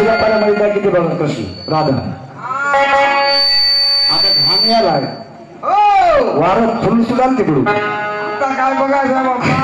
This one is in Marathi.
तिला पाण्यामध्ये काय किती बघा कशी. राधा. आता घाम यायला वारं फुल सुद्धा तिकडून काय बघायचं